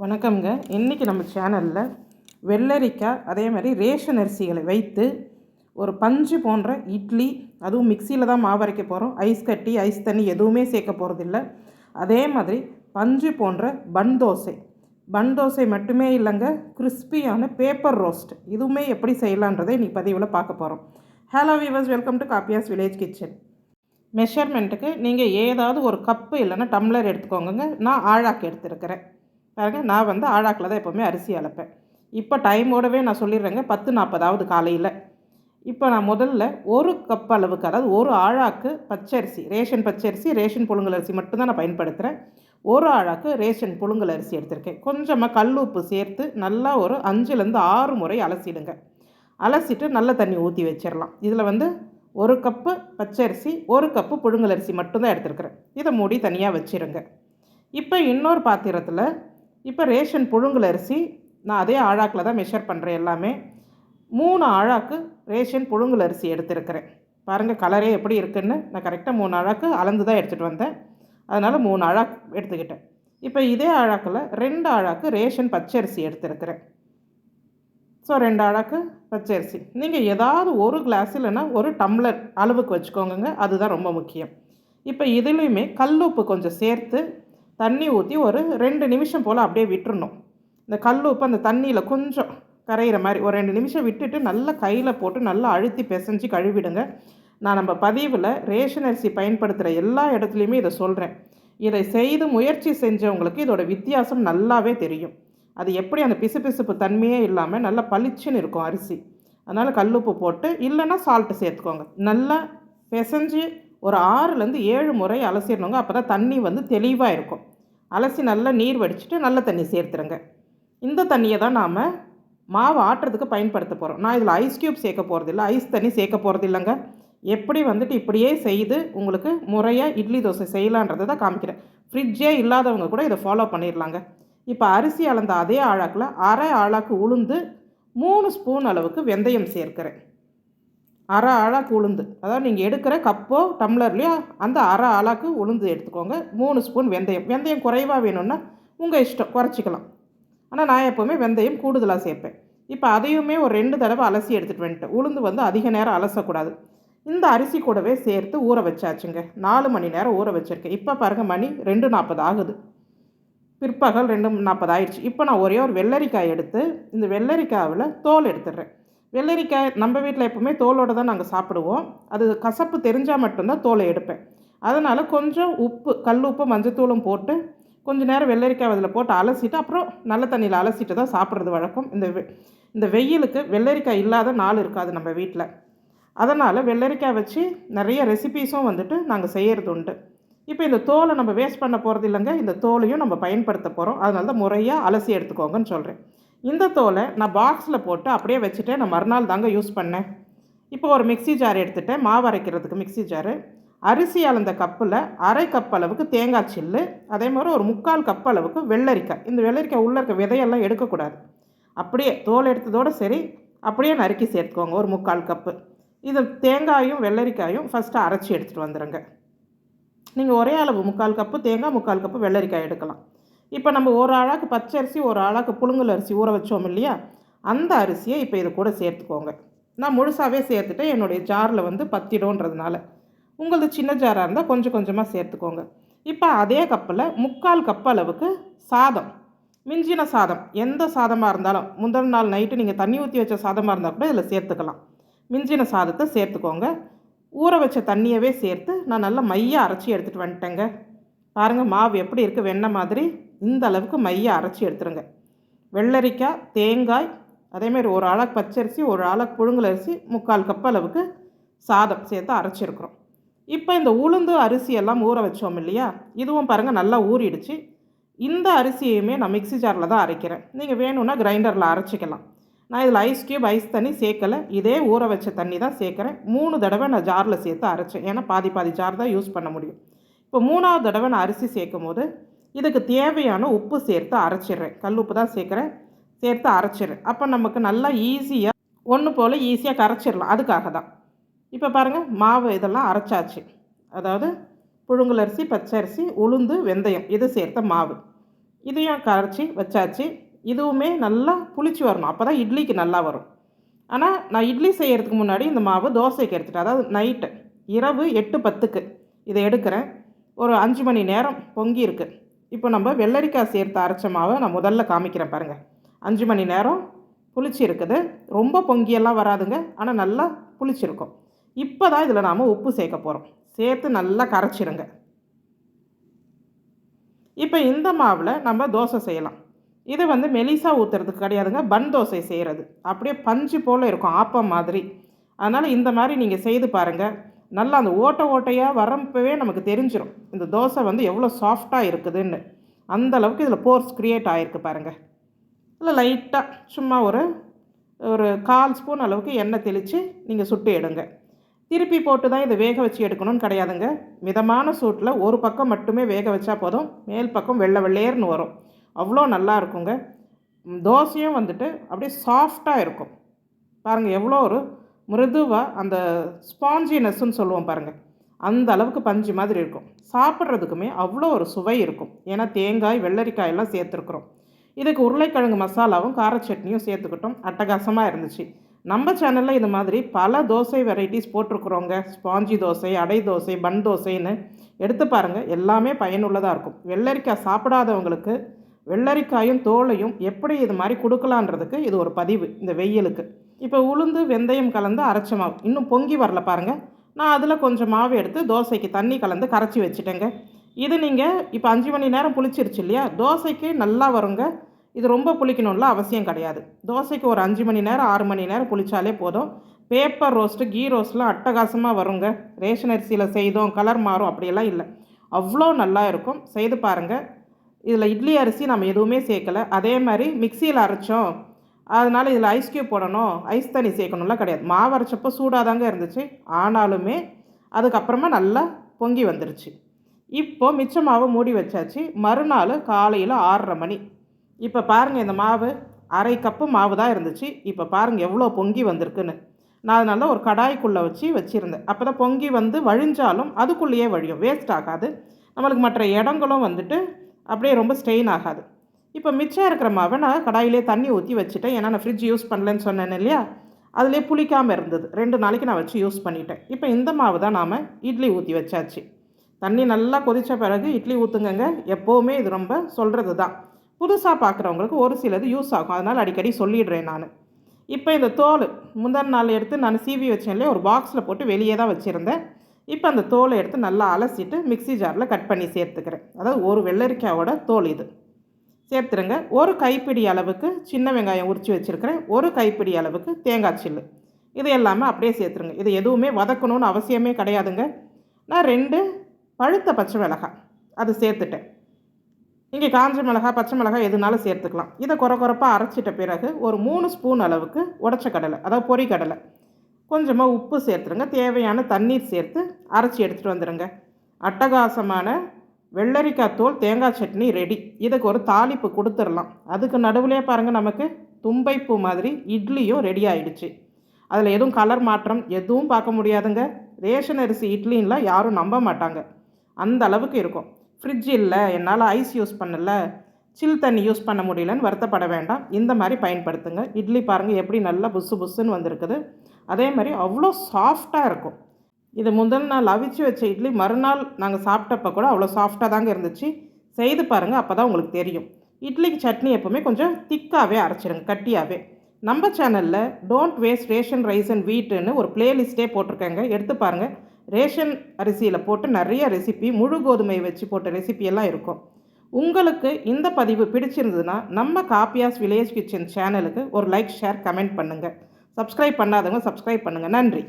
வணக்கம்ங்க. இன்றைக்கி நம்ம சேனலில் வெள்ளரிக்காய் அதே மாதிரி ரேஷன் அரிசிகளை வைத்து ஒரு பஞ்சு போன்ற இட்லி அதுவும் மிக்சியில் தான் மாவு அரைக்க போகிறோம் ஐஸ் கட்டி ஐஸ் தண்ணி எதுவுமே சேர்க்க போகிறதில்ல அதே மாதிரி பஞ்சு போன்ற பன் தோசை. பன் தோசை மட்டுமே இல்லைங்க கிறிஸ்பியான பேப்பர் ரோஸ்ட் இதுவுமே எப்படி செய்யலான்றதை இன்றைக்கி பதிவில் பார்க்க போகிறோம் hello viewers welcome to Kaapiyas village kitchen மெஷர்மெண்ட்டுக்கு நீங்கள் ஏதாவது ஒரு கப்பு இல்லைன்னா டம்ளர் எடுத்துக்கோங்க நான் ஆழாக்கு எடுத்துருக்கிறேன். பாருங்க நான் வந்து ஆழாக்கில் தான் எப்போவுமே அரிசி அலப்பேன். இப்போ டைமோடவே நான் சொல்லிடுறேங்க பத்து நாற்பதாவது காலையில். இப்போ நான் முதல்ல ஒரு கப் அளவுக்கு அதாவது ஒரு ஆழாக்கு பச்சரிசி ரேஷன் பச்சரிசி ரேஷன் புழுங்கல் அரிசி மட்டும்தான் நான் பயன்படுத்துகிறேன் ஒரு ஆழாக்கு ரேஷன் புழுங்கல் அரிசி எடுத்திருக்கேன். கொஞ்சமாக கல் உப்பு சேர்த்து நல்லா ஒரு அஞ்சுலேருந்து ஆறு முறை அலசிடுங்க. அலசிட்டு நல்ல தண்ணி ஊற்றி வச்சிடலாம். இதில் வந்து ஒரு கப்பு பச்சரிசி ஒரு கப்பு புழுங்கல் அரிசி மட்டும்தான் எடுத்துருக்குறேன். இதை மூடி தனியாக வச்சிருங்க. இப்போ இன்னொரு பாத்திரத்தில் இப்போ ரேஷன் புழுங்கல் அரிசி நான் அதே ஆழாக்கில் தான் மெஷர் பண்ணுறேன் எல்லாமே. மூணு ஆழாக்கு ரேஷன் புழுங்கல் அரிசி எடுத்திருக்கிறேன். பாருங்கள் கலரே எப்படி இருக்குன்னு. நான் கரெக்டாக மூணு அழாக்கு அளந்து தான் எடுத்துகிட்டு வந்தேன். அதனால் மூணு அழாக்கு எடுத்துக்கிட்டேன். இப்போ இதே அழாக்கில் ரெண்டு அழாக்கு ரேஷன் பச்சரிசி எடுத்திருக்கிறேன். ஸோ ரெண்டு அழாக்கு பச்சரிசி. நீங்கள் ஏதாவது ஒரு கிளாஸ் இல்லைன்னா ஒரு டம்ளர் அளவுக்கு வச்சுக்கோங்க அதுதான் ரொம்ப முக்கியம். இப்போ இதுலேயுமே கல்லுப்பு கொஞ்சம் சேர்த்து தண்ணி ஊற்றி ஒரு ரெண்டு நிமிஷம் போல் அப்படியே விட்டுறணும். இந்த கல் உப்பு அந்த தண்ணியில் கொஞ்சம் கரையிற மாதிரி ஒரு ரெண்டு நிமிஷம் விட்டுட்டு நல்லா கையில் போட்டு நல்லா அழுத்தி பிசைஞ்சு கழுவிடுங்க. நான் நம்ம பதிவில் ரேஷன் அரிசி பயன்படுத்துகிற எல்லா இடத்துலையுமே இதை சொல்கிறேன் இதை செய்து முயற்சி செஞ்சவங்களுக்கு இதோட வித்தியாசம் நல்லாவே தெரியும். அது எப்படி அந்த பிசுபிசுப்பு தன்மையே இல்லாமல் நல்லா பளிச்சுன்னு இருக்கும் அரிசி. அதனால் கல்லுப்பு போட்டு இல்லைன்னா சால்ட்டு சேர்த்துக்கோங்க. நல்லா பிசைஞ்சு ஒரு ஆறுலேருந்து ஏழு முறை அலசிடணுங்க. அப்போ தான் தண்ணி வந்து தெளிவாக இருக்கும். அலசி நல்லா நீர் வடிச்சிட்டு நல்ல தண்ணி சேர்த்துருங்க. இந்த தண்ணியை தான் நாம் மாவு ஆட்டுறதுக்கு பயன்படுத்த போகிறோம் நான் இதில் ஐஸ் க்யூப் சேர்க்க போகிறதில்ல ஐஸ் தண்ணி சேர்க்க போகிறது இல்லைங்க எப்படி வந்துட்டு இப்படியே செய்து உங்களுக்கு முறையாக இட்லி தோசை செய்யலான்றதை தான் காமிக்கிறேன் ஃப்ரிட்ஜே இல்லாதவங்க கூட இதை ஃபாலோ பண்ணிடலாங்க இப்போ அரிசி அளந்த அதே ஆழாக்கில் அரை ஆழாக்கு உளுந்து மூணு ஸ்பூன் அளவுக்கு வெந்தயம் சேர்க்கிறேன். அரை ஆழாக்கு உளுந்து. அதாவது நீங்கள் எடுக்கிற கப்போ டம்ளர்லேயோ அந்த அரை ஆழாக்கு உளுந்து எடுத்துக்கோங்க. மூணு ஸ்பூன் வெந்தயம். வெந்தயம் குறைவாக வேணும்னா உங்கள் இஷ்டம். குறைச்சிக்கலாம். ஆனால் நான் எப்போவுமே வெந்தயம் கூடுதலாக சேர்ப்பேன். இப்போ அதையுமே ஒரு ரெண்டு தடவை அலசி எடுத்துகிட்டு வந்துட்டேன். உளுந்து வந்து அதிக நேரம் அலசக்கூடாது. இந்த அரிசி கூடவே சேர்த்து ஊற வச்சாச்சுங்க. நாலு மணி நேரம் ஊற வச்சுருக்கேன். இப்போ பாருங்கள் மணி ரெண்டு நாற்பது ஆகுது. பிற்பகல் ரெண்டு நாற்பது ஆயிடுச்சு. இப்போ நான் ஒரே ஒரு வெள்ளரிக்காய் எடுத்து இந்த வெள்ளரிக்காவில் தோல் எடுத்துடுறேன். வெள்ளரிக்காய் நம்ம வீட்டில் எப்போவுமே தோலோடு தான் நாங்கள் சாப்பிடுவோம். அது கசப்பு தெரிஞ்சால் மட்டும்தான் தோலை எடுப்பேன். அதனால் கொஞ்சம் உப்பு கல் உப்பு மஞ்சத்தூளும் போட்டு கொஞ்சம் நேரம் வெள்ளரிக்காய் அதில் போட்டு அலசிட்டு அப்புறம் நல்ல தண்ணியில் அலசிட்டு தான் சாப்பிட்றது வழக்கம். இந்த இந்த வெயிலுக்கு வெள்ளரிக்காய் இல்லாத நாள் இருக்காது நம்ம வீட்டில். அதனால் வெள்ளரிக்காய் வச்சு நிறைய ரெசிபீஸும் வந்துட்டு நாங்கள் செய்கிறது உண்டு. இப்போ இந்த தோலை நம்ம வேஸ்ட் பண்ண போகிறது இல்லைங்க. இந்த தோலையும் நம்ம பயன்படுத்த போகிறோம் அதனால தான் முறையாக அலசி எடுத்துக்கோங்கன்னு சொல்கிறேன் இந்த தோலை நான் பாக்ஸில் போட்டு அப்படியே வச்சுட்டு நான் மறுநாள் தாங்க யூஸ் பண்ணேன். இப்போ ஒரு மிக்சி ஜார் எடுத்துகிட்டேன் மாவு அரைக்கிறதுக்கு மிக்சி ஜாரு அரிசி அளந்த கப்பில் அரை கப் அளவுக்கு தேங்காய் சில்லு அதே மாதிரி ஒரு முக்கால் கப் அளவுக்கு வெள்ளரிக்காய். இந்த வெள்ளரிக்காய் உள்ளே இருக்க விதையெல்லாம் எடுக்கக்கூடாது. அப்படியே தோல் எடுத்ததோடு சரி அப்படியே நறுக்கி சேர்த்துக்கோங்க. ஒரு முக்கால் கப்பு இது தேங்காயும் வெள்ளரிக்காயும் ஃபஸ்ட்டு அரைச்சி எடுத்துகிட்டு வந்துடுங்க நீங்கள் ஒரே அளவு முக்கால் கப்பு தேங்காய் முக்கால் கப்பு வெள்ளரிக்காய் எடுக்கலாம். இப்போ நம்ம ஒரு ஆளாக்கு பச்சரிசி ஒரு ஆளாக்கு புழுங்கல் அரிசி ஊற வச்சோம் இல்லையா? அந்த அரிசியை இப்போ இது கூட சேர்த்துக்கோங்க. நான் முழுசாகவே சேர்த்துட்டு என்னுடைய ஜாரில் வந்து பத்திடும்ன்றதுனால உங்களது சின்ன ஜாராக இருந்தால் கொஞ்சம் கொஞ்சமாக சேர்த்துக்கோங்க. இப்போ அதே கப்பில் முக்கால் கப் அளவுக்கு சாதம். மிஞ்சின சாதம். எந்த சாதமாக இருந்தாலும் முந்தின நாள் நைட்டு நீங்கள் தண்ணி ஊற்றி வச்ச சாதமாக இருந்தால் கூட இதில் சேர்த்துக்கலாம். மிஞ்சின சாதத்தை சேர்த்துக்கோங்க. ஊற வச்ச தண்ணியவே சேர்த்து நான் நல்லா மையாக அரைச்சி எடுத்துகிட்டு வந்துட்டேங்க. பாருங்கள் மாவு எப்படி இருக்குது வெண்ணெய் மாதிரி. இந்த அளவுக்கு மையை அரைச்சி எடுத்துருங்க. வெள்ளரிக்காய் தேங்காய் அதேமாரி ஒரு ஆளாக்கு பச்சரிசி ஒரு ஆளாக்கு புழுங்கல் அரிசி முக்கால் கப் அளவுக்கு சாதம் சேர்த்து அரைச்சிருக்கிறோம் இப்போ இந்த உளுந்து அரிசி எல்லாம் ஊற வச்சோம் இல்லையா? இதுவும் பாருங்கள் நல்லா ஊறிடுச்சு. இந்த அரிசியுமே நான் மிக்சி ஜாரில் தான் அரைக்கிறேன். நீங்கள் வேணும்னா கிரைண்டரில் அரைச்சிக்கலாம். நான் இதில் ஐஸ் க்யூப் ஐஸ் தண்ணி சேர்க்கலை. இதே ஊற வச்ச தண்ணி தான் சேர்க்குறேன். மூணு தடவை நான் ஜாரில் சேர்த்து அரைச்சேன். ஏன்னா பாதி பாதி ஜார் தான் யூஸ் பண்ண முடியும். இப்போ மூணாவது தடவை நான் அரிசி சேர்க்கும் போது இதுக்கு தேவையான உப்பு சேர்த்து அரைச்சிடுறேன். கல் உப்பு தான் சேர்க்குறேன். சேர்த்து அரைச்சிடுறேன். அப்போ நமக்கு நல்லா ஈஸியாக ஒன்று போல் ஈஸியாக கரைச்சிடலாம். அதுக்காக தான். இப்போ பாருங்கள் மாவு இதெல்லாம் அரைச்சாச்சு. அதாவது புழுங்கலரிசி பச்சரிசி உளுந்து வெந்தயம் இது சேர்த்த மாவு. இதையும் கரைச்சி வச்சாச்சு. இதுவுமே நல்லா புளிச்சு வரணும். அப்போ தான் இட்லிக்கு நல்லா வரும். ஆனால் நான் இட்லி செய்கிறதுக்கு முன்னாடி இந்த மாவு தோசைக்கு எடுத்துட்டேன். அதாவது நைட்டு இரவு எட்டு பத்துக்கு இதை எடுக்கிறேன். ஒரு அஞ்சு மணி நேரம் பொங்கி இருக்குது இப்போ நம்ம வெள்ளரிக்காய் சேர்த்து அரைச்ச மாவை நான் முதல்ல காமிக்கிறேன் பாருங்கள் அஞ்சு மணி நேரம் புளிச்சு இருக்குது ரொம்ப பொங்கியெல்லாம் வராதுங்க. ஆனால் நல்லா புளிச்சிருக்கும். இப்போ தான் இதில் நாம் உப்பு சேர்க்க போகிறோம் சேர்த்து நல்லா கரைச்சிருங்க. இப்போ இந்த மாவில் நம்ம தோசை செய்யலாம். இது வந்து மெலிசா ஊற்றுறதுக்கு கிடையாதுங்க. பன் தோசை செய்கிறது அப்படியே பஞ்சு போல் இருக்கும். ஆப்பம் மாதிரி. அதனால் இந்த மாதிரி நீங்கள் செய்து பாருங்கள் நல்லா அந்த ஓட்டை ஓட்டையாக வரப்பவே நமக்கு தெரிஞ்சிடும் இந்த தோசை வந்து எவ்வளோ சாஃப்டாக இருக்குதுன்னு. அந்த அளவுக்கு இதில் போர்ஸ் க்ரியேட் ஆகிருக்கு பாருங்கள் இல்லை லைட்டாக சும்மா ஒரு ஒரு கால் ஸ்பூன் அளவுக்கு எண்ணெய் தெளித்து நீங்கள் சுட்டு எடுங்க. திருப்பி போட்டு தான் இதை வேக வச்சு எடுக்கணும்னு கிடையாதுங்க. மிதமான சூட்டில் ஒரு பக்கம் மட்டுமே வேக வச்சா போதும். மேல் பக்கம் வெள்ளை வெள்ளையர்னு வரும். அவ்வளோ நல்லா இருக்குங்க. தோசையும் வந்துட்டு அப்படியே சாஃப்டாக இருக்கும். பாருங்கள் எவ்வளோ ஒரு மிருதுவாக அந்த ஸ்பாஞ்சினஸ்ன்னு சொல்லுவோம் பாருங்கள் அந்த அளவுக்கு பஞ்சு மாதிரி இருக்கும். சாப்பிட்றதுக்குமே அவ்வளோ ஒரு சுவை இருக்கும். ஏன்னா தேங்காய் வெள்ளரிக்காயெல்லாம் சேர்த்துருக்குறோம். இதுக்கு உருளைக்கிழங்கு மசாலாவும் கார சட்னியும் சேர்த்துக்கிட்டோம். அட்டகாசமாக இருந்துச்சு. நம்ம சேனலில் இது மாதிரி பல தோசை வெரைட்டிஸ் போட்டிருக்குறோங்க. ஸ்பாஞ்சி தோசை அடை தோசை பன் தோசைன்னு எடுத்து பாருங்கள் எல்லாமே பயனுள்ளதாக இருக்கும். வெள்ளரிக்காய் சாப்பிடாதவங்களுக்கு வெள்ளரிக்காயும் தோலையும் எப்படி இது மாதிரி கொடுக்கலான்றதுக்கு இது ஒரு பதிவு. இந்த வெயிலுக்கு. இப்போ உளுந்து வெந்தயம் கலந்து அரைச்ச மாவு. இன்னும் பொங்கி வரல பாருங்கள் நான் அதில் கொஞ்சம் மாவு எடுத்து தோசைக்கு தண்ணி கலந்து கரைச்சி வச்சுட்டேங்க. இது நீங்கள் இப்போ அஞ்சு மணி நேரம் புளிச்சிருச்சு இல்லையா? தோசைக்கு நல்லா வருங்க. இது ரொம்ப புளிக்கணும்ல அவசியம் கிடையாது. தோசைக்கு ஒரு அஞ்சு மணி நேரம் ஆறு மணி நேரம் புளிச்சாலே போதும். பேப்பர் ரோஸ்ட்டு கீ ரோஸ்ட்லாம் அட்டகாசமாக வருங்க. ரேஷன் அரிசியில் செய்தோம் கலர் மாறும் அப்படியெல்லாம் இல்லை. அவ்வளோ நல்லா இருக்கும். செய்து பாருங்கள் இதில் இட்லி அரிசி நம்ம எதுவுமே சேர்க்கலை. அதே மாதிரி மிக்சியில் அரைச்சோம். அதனால் இதில் ஐஸ் க்யூப் போடணும். ஐஸ் தண்ணி சேர்க்கணும்லாம் கிடையாது. மாவு அரைச்சப்போ சூடாக தாங்க இருந்துச்சு. ஆனாலுமே அதுக்கப்புறமா நல்லா பொங்கி வந்துருச்சு. இப்போது மிச்ச மாவு மூடி வச்சாச்சு. மறுநாள் காலையில் ஆறரை மணி. இப்போ பாருங்கள் இந்த மாவு அரை கப்பு மாவு தான் இருந்துச்சு. இப்போ பாருங்கள் எவ்வளோ பொங்கி வந்திருக்குன்னு. நான் அதனால ஒரு கடாய்க்குள்ளே வச்சு வச்சுருந்தேன். அப்போ தான் பொங்கி வந்து வழிஞ்சாலும் அதுக்குள்ளேயே வழியும். வேஸ்ட் ஆகாது. நம்மளுக்கு மற்ற இடங்களும் வந்துட்டு அப்படியே ரொம்ப ஸ்ட்ரெயின் ஆகாது. இப்போ மிச்சம் இருக்கிற மாவை நான் கடாயிலே தண்ணி ஊற்றி வச்சுட்டேன். ஏன்னா நான் ஃப்ரிட்ஜ் யூஸ் பண்ணலன்னு சொன்னேன் இல்லையா? அதிலே புளிக்காமல் இருந்தது. ரெண்டு நாளைக்கு நான் வச்சு யூஸ் பண்ணிட்டேன். இப்போ இந்த மாவு தான் நாம் இட்லி ஊற்றி வச்சாச்சு. தண்ணி நல்லா கொதித்த பிறகு இட்லி ஊற்றுங்கங்க எப்போவுமே இது ரொம்ப சொல்கிறது தான். புதுசாக பார்க்குறவங்களுக்கு ஒரு சிலது யூஸ் ஆகும். அதனால் அடிக்கடி சொல்லிடுறேன் நான். இப்போ இந்த தோல் முந்தின நாள் எடுத்து நான் சீவி வச்சேன் இல்லையா? ஒரு பாக்ஸில் போட்டு வெளியே தான் வச்சுருந்தேன். இப்போ அந்த தோலை எடுத்து நல்லா அலசிட்டு மிக்சி ஜாரில் கட் பண்ணி சேர்த்துக்கிறேன். அதாவது ஒரு வெள்ளரிக்காயோட தோல் இது. சேர்த்துருங்க. ஒரு கைப்பிடி அளவுக்கு சின்ன வெங்காயம் உரித்து வச்சுருக்கிறேன். ஒரு கைப்பிடி அளவுக்கு தேங்காய் சில்லு. இது எல்லாமே அப்படியே சேர்த்துருங்க. இது எதுவுமே வதக்கணும்னு அவசியமே கிடையாதுங்க. நான் ரெண்டு பழுத்த பச்சை மிளகாய் அது சேர்த்துட்டேன். இங்கே காஞ்ச மிளகாய் பச்சை மிளகாய் எதுனாலும் சேர்த்துக்கலாம். இதை குறை குறைப்பாக அரைச்சிட்ட பிறகு ஒரு மூணு ஸ்பூன் அளவுக்கு உடச்ச கடலை அதாவது பொறி கடலை. கொஞ்சமாக உப்பு சேர்த்துருங்க. தேவையான தண்ணீர் சேர்த்து அரைச்சி எடுத்துகிட்டு வந்துடுங்க அட்டகாசமான வெள்ளரிக்காய் தோல் தேங்காய் சட்னி ரெடி இதுக்கு ஒரு தாளிப்பு கொடுத்துடலாம். அதுக்கு நடுவுலேயே பாருங்கள் நமக்கு தும்பைப்பூ மாதிரி இட்லியும் ரெடி ஆயிடுச்சு. அதில் எதுவும் கலர் மாற்றம் எதுவும் பார்க்க முடியாதுங்க. ரேஷன் அரிசி இட்லின்லாம் யாரும் நம்ப மாட்டாங்க. அந்த அளவுக்கு இருக்கும். ஃப்ரிட்ஜ் இல்லை என்னால் ஐஸ் யூஸ் பண்ணல சில் தண்ணி யூஸ் பண்ண முடியலன்னு வருத்தப்பட வேண்டாம். இந்த மாதிரி பயன்படுத்துங்க. இட்லி பாருங்கள் எப்படி நல்லா புஸ்ஸு புஸ்ஸுன்னு வந்திருக்குது. அதே மாதிரி அவ்வளோ சாஃப்டாக இருக்கும். இது முதல் நாள் அவிச்சு வச்ச இட்லி மறுநாள் நாங்கள் சாப்பிட்டப்ப கூட அவ்வளோ சாஃப்டாக தாங்க இருந்துச்சு. செய்து பாருங்கள் அப்போ தான் உங்களுக்கு தெரியும். இட்லிக்கு சட்னி எப்போவுமே கொஞ்சம் திக்காகவே அரைச்சிருங்க கட்டியாகவே நம்ம சேனலில் don't waste ration rice and வீட்டுன்னு ஒரு பிளேலிஸ்ட்டே போட்டிருக்கேங்க. எடுத்து பாருங்கள் ரேஷன் அரிசியில் போட்டு நிறைய ரெசிபி முழு கோதுமை வச்சு போட்ட ரெசிபியெல்லாம் இருக்கும். உங்களுக்கு இந்த பதிவு பிடிச்சிருந்ததுன்னா நம்ம காப்பியாஸ் வில்லேஜ் கிச்சன் சேனலுக்கு ஒரு லைக் ஷேர் கமெண்ட் பண்ணுங்கள் சப்ஸ்கிரைப் பண்ணாதவங்க சப்ஸ்கிரைப் பண்ணுங்கள் நன்றி.